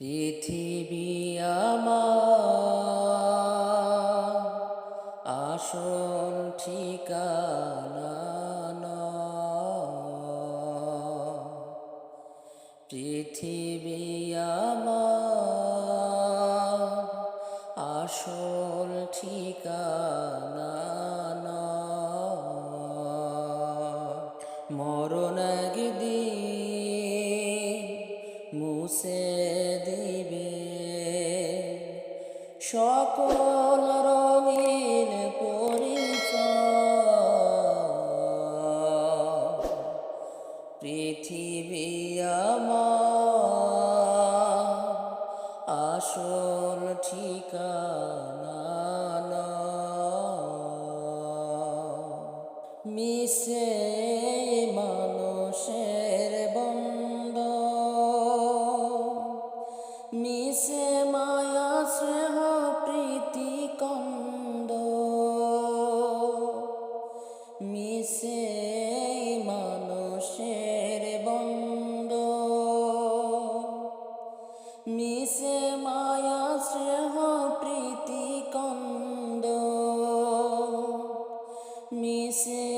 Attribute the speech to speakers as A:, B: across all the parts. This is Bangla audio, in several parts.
A: পৃথিবী আমার আসল ঠিকানা। পৃথিবী আমার আসল ঠিকানা। মরণ একদিন মুছে সকল রঙিন পরিচয় পৃথিবী আমার আসল ঠিকানা। মিশে মানুষের বন্ধ মিশে মায়া স্নেহ প্রীতি কন্দ। মিশে মানুষের বন্ধ মিশে মায়া স্নেহ প্রীতি কন্দ। মিশে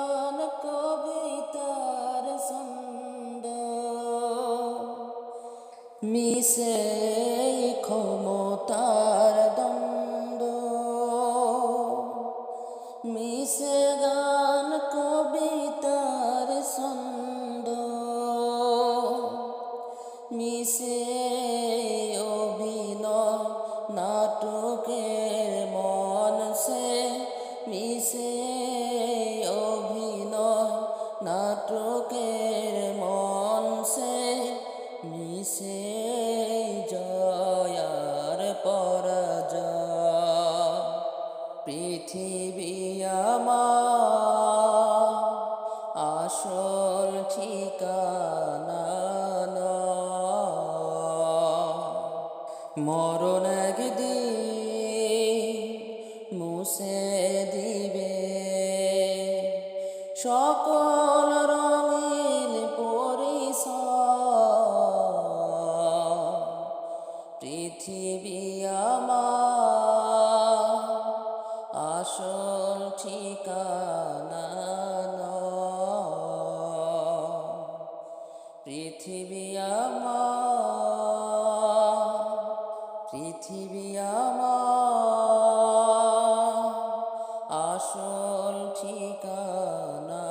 A: কবিতার ছন্দ মিশে ক্ষমতার দ্বন্দ্ব। মিশে গান কবিতার ছন্দ। মিশে পৃথিবী আমার আসল ঠিকানা। মরণ একদিন মুছে দিবে সকল রঙিন পরিসর পৃথিবী আমার আসল ঠিকানা পৃথিবী আমার পৃথিবী আমার আসল ঠিকানা